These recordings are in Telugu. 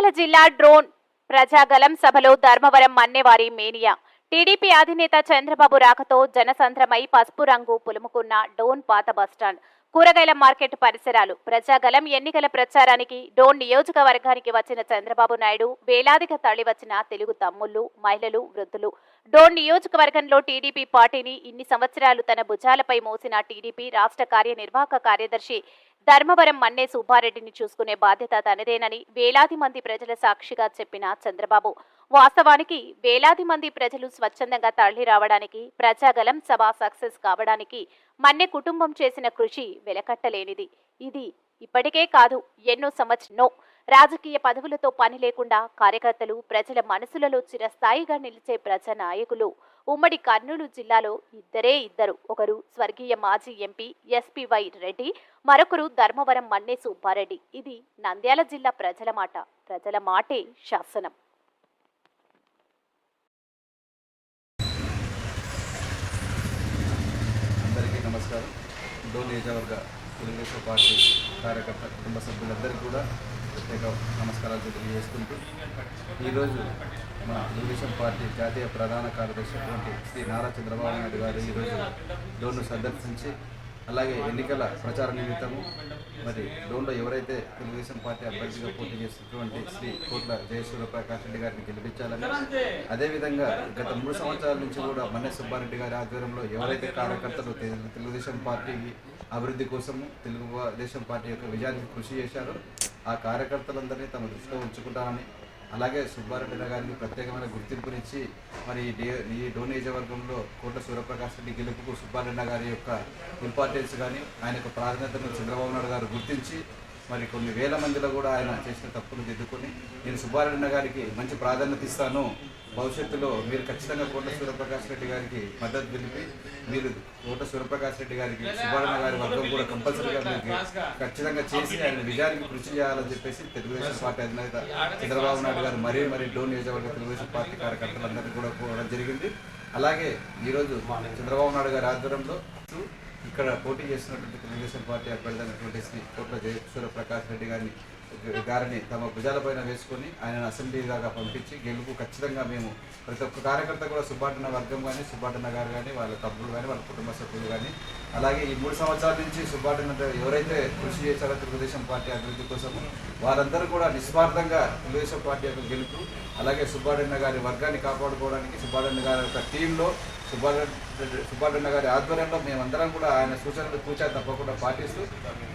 నంద్యాల జిల్లా డ్రోన్ ప్రజాగలం సభలో ధర్మవరం మన్నెవారి మేనియా. టీడీపీ అధినేత చంద్రబాబు రాకతో జనసంద్రమై పసుపు రంగు పులుముకున్న డోన్ పాత బస్టాండ్ కూరగాయల మార్కెట్ పరిసరాలు. ప్రజాగలం ఎన్నికల ప్రచారానికి డోన్ నియోజకవర్గానికి వచ్చిన చంద్రబాబు నాయుడు వేలాదిగా తరలివచ్చిన తెలుగు తమ్ముళ్ళు మహిళలు వృద్ధులు. డోన్ నియోజకవర్గంలో టీడీపీ పార్టీని ఇన్ని సంవత్సరాలు తన భుజాలపై మోసిన టీడీపీ రాష్ట్ర కార్యనిర్వాహక కార్యదర్శి ధర్మవరం మన్నే సుబ్బారెడ్డిని చూసుకునే బాధ్యత తనదేనని వేలాది మంది ప్రజల సాక్షిగా చెప్పిన చంద్రబాబు. వాస్తవానికి వేలాది మంది ప్రజలు స్వచ్ఛందంగా తరలి రావడానికి ప్రజాగలం సభ సక్సెస్ కావడానికి మన్నె కుటుంబం చేసిన కృషి వెలకట్టలేనిది. ఇది ఇప్పటికే కాదు ఎన్నో సంవత్సరం రాజకీయ పదవులతో పని లేకుండా కార్యకర్తలు ప్రజల మనసులలో చిరస్థాయిగా నిలిచే ప్రజా నాయకులు ఉమ్మడి కర్నూలు జిల్లాలో ఇద్దరే ఇద్దరు. ఒకరు స్వర్గీయ మాజీ ఎంపీ ఎస్పీవై రెడ్డి మరొకరు ధర్మవరం మన్నే సుబ్బారెడ్డి. ఇది నంద్యాల జిల్లా ప్రజల మాట. ప్రజల మాటే శాసనం. అందరికీ నమస్కారం. డో నియోజకవర్గ తెలుగుదేశం పార్టీ కార్యకర్త కుటుంబ సభ్యులందరికీ కూడా ప్రత్యేక నమస్కారాలు తెలియజేసుకుంటూ ఈరోజు మన తెలుగుదేశం పార్టీ జాతీయ ప్రధాన కార్యదర్శి అటువంటి శ్రీ నారా చంద్రబాబు నాయుడు గారు ఈరోజు డోన్ను సందర్శించి అలాగే ఎన్నికల ప్రచార నిమిత్తము మరి డోన్లో ఎవరైతే తెలుగుదేశం పార్టీ అభ్యర్థిగా పోటీ చేస్తున్నటువంటి శ్రీ కోట్ల జయసూర్య ప్రకాష్ రెడ్డి గారిని గెలిపించాలని అదేవిధంగా గత మూడు సంవత్సరాల నుంచి కూడా మన్నె సుబ్బారెడ్డి గారి ఆధ్వర్యంలో ఎవరైతే కార్యకర్తలు తెలుగుదేశం పార్టీ అభివృద్ధి కోసము తెలుగుదేశం పార్టీ యొక్క విజయానికి కృషి చేశారో ఆ కార్యకర్తలందరినీ తమ దృష్టిలో ఉంచుకుంటామని అలాగే సుబ్బారెడ్డి గారికి ప్రత్యేకమైన గుర్తింపునిచ్చి మరి ఈ డే- ఈ డో నియోజకవర్గంలో కోట్ల సూర్యప్రకాష్ రెడ్డి గెలుపుకు సుబ్బారెడ్డి గారి యొక్క ఇంపార్టెన్స్ కానీ ఆయన యొక్క ప్రాధాన్యతను చంద్రబాబు నాయుడు గారు గుర్తించి మరి కొన్ని వేల మందిలో కూడా ఆయన చేసిన తప్పులు దిద్దుకొని నేను సుబ్బారెడ్డి గారికి మంచి ప్రాధాన్యత ఇస్తాను. భవిష్యత్తులో మీరు ఖచ్చితంగా కోట సూర్యప్రకాష్ రెడ్డి గారికి మద్దతు తెలిపి మీరు కోట సూర్యప్రకాష్ రెడ్డి గారికి సుబ్బారెడ్డి గారి వర్గం కూడా కంపల్సరీగా మీకు ఖచ్చితంగా చేసి ఆయన విజయానికి కృషి చేయాలని చెప్పేసి తెలుగుదేశం పార్టీ అధినేత చంద్రబాబు నాయుడు గారు మరీ మరీ డోన్ నియోజకవర్గ తెలుగుదేశం పార్టీ కార్యకర్తలందరినీ కూడా కోరడం జరిగింది. అలాగే ఈరోజు చంద్రబాబు నాయుడు గారి ఆధ్వర్యంలో ఇక్కడ పోటీ చేస్తున్నటువంటి తెలుగుదేశం పార్టీ అభ్యర్థి అయినటువంటి శ్రీ కోట్ల జయసూర్య ప్రకాష్ రెడ్డి గారిని గారిని తమ భుజాలపైన వేసుకొని ఆయనను అసెంబ్లీ దాకా పంపించి గెలుపు ఖచ్చితంగా మేము ప్రతి ఒక్క కార్యకర్త కూడా సుబ్బాటన్న వర్గం కానీ సుబ్బాటన్న గారు కానీ వాళ్ళ తమ్ముడు కానీ వాళ్ళ కుటుంబ సభ్యులు కానీ అలాగే ఈ మూడు సంవత్సరాల నుంచి సుబ్బాటన్న ఎవరైతే కృషి చేశారో తెలుగుదేశం పార్టీ అభివృద్ధి కోసం వారందరూ కూడా నిస్వార్థంగా తెలుగుదేశం పార్టీ యొక్క గెలుపు అలాగే సుబ్బాటన్న గారి వర్గాన్ని కాపాడుకోవడానికి సుబ్బాటన్న గారి యొక్క టీంలో సుబ్బారెడ్డి సుబ్బారెడ్డి గారి ఆధ్వర్యంలో మేమందరం కూడా ఆయన సూచనలు కూచా తప్పకుండా పాటిస్తూ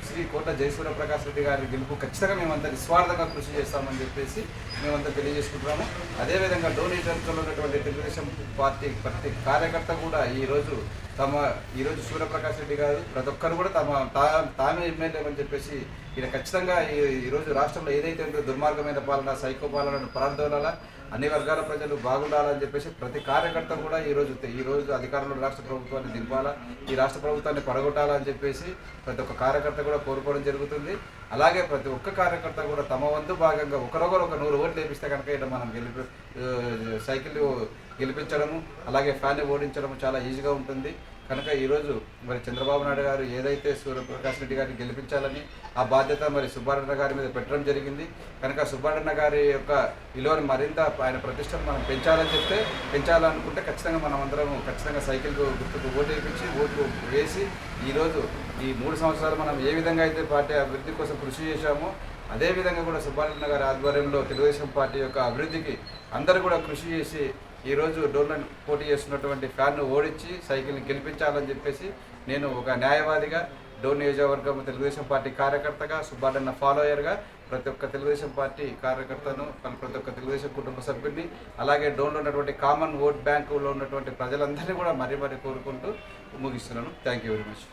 శ్రీ కోట జయసూర్య ప్రకాష్ రెడ్డి గారి గెలుపు ఖచ్చితంగా మేమంతా నిస్వార్థంగా కృషి చేస్తామని చెప్పేసి మేమంతా తెలియజేసుకుంటున్నాము. అదేవిధంగా డోనేటర్తో ఉన్నటువంటి తెలుగుదేశం పార్టీ ప్రతి కార్యకర్త కూడా ఈరోజు తమ ఈరోజు సూర్యప్రకాష్ రెడ్డి గారు ప్రతి ఒక్కరు కూడా తమ తా- తామే ఎమ్మెల్యే అని చెప్పేసి ఈయన ఖచ్చితంగా ఈ ఈరోజు రాష్ట్రంలో ఏదైతే ఉందో దుర్మార్గమైన పాలన సైకో పాలన ప్రార్థనల అన్ని వర్గాల ప్రజలు బాగుండాలని చెప్పేసి ప్రతి కార్యకర్త కూడా ఈరోజు ఈ రోజు అధికారంలో రాష్ట్ర ప్రభుత్వాన్ని దింపాలా ఈ రాష్ట్ర ప్రభుత్వాన్ని పడగొట్టాలని చెప్పేసి ప్రతి ఒక్క కార్యకర్త కూడా కోరుకోవడం జరుగుతుంది. అలాగే ప్రతి ఒక్క కార్యకర్త కూడా తమ వంతు భాగంగా ఒకరొకరు ఒక నూరు ఓట్లు వేపిస్తే కనుక ఇక్కడ మనం గెలిపి సైకిల్ గెలిపించడము అలాగే ఫ్యాన్ని ఓడించడము చాలా ఈజీగా ఉంటుంది. కనుక ఈరోజు మరి చంద్రబాబు నాయుడు గారు ఏదైతే సూర్యప్రకాష్ రెడ్డి గారిని గెలిపించాలని ఆ బాధ్యత మరి సుబ్బారెడ్డ గారి మీద పెట్టడం జరిగింది. కనుక సుబ్బారెడ్డ గారి యొక్క విలువను మరింత ఆయన ప్రతిష్టను మనం పెంచాలని చెప్తే పెంచాలనుకుంటే ఖచ్చితంగా మనం అందరం ఖచ్చితంగా సైకిల్ గుర్తుకు ఓటు వేయించి ఓటు వేసి ఈరోజు ఈ మూడు సంవత్సరాలు మనం ఏ విధంగా అయితే పార్టీ అభివృద్ధి కోసం కృషి చేశామో అదేవిధంగా కూడా సుబ్బారెడ్డి గారి ఆధ్వర్యంలో తెలుగుదేశం పార్టీ యొక్క అభివృద్ధికి అందరూ కూడా కృషి చేసి ఈరోజు డోర్లను పోటీ చేస్తున్నటువంటి ఫ్యాన్ను ఓడించి సైకిల్ని గెలిపించాలని చెప్పేసి నేను ఒక న్యాయవాదిగా డోర్ నియోజకవర్గం తెలుగుదేశం పార్టీ కార్యకర్తగా సుబ్బాడన్న ఫాలోయర్గా ప్రతి ఒక్క తెలుగుదేశం పార్టీ కార్యకర్తను ప్రతి ఒక్క తెలుగుదేశం కుటుంబ సభ్యుడిని అలాగే డోన్లో ఉన్నటువంటి కామన్ ఓట్ బ్యాంకులో ఉన్నటువంటి ప్రజలందరినీ కూడా మరీ మరీ కోరుకుంటూ ముగిస్తున్నాను. Thank you very much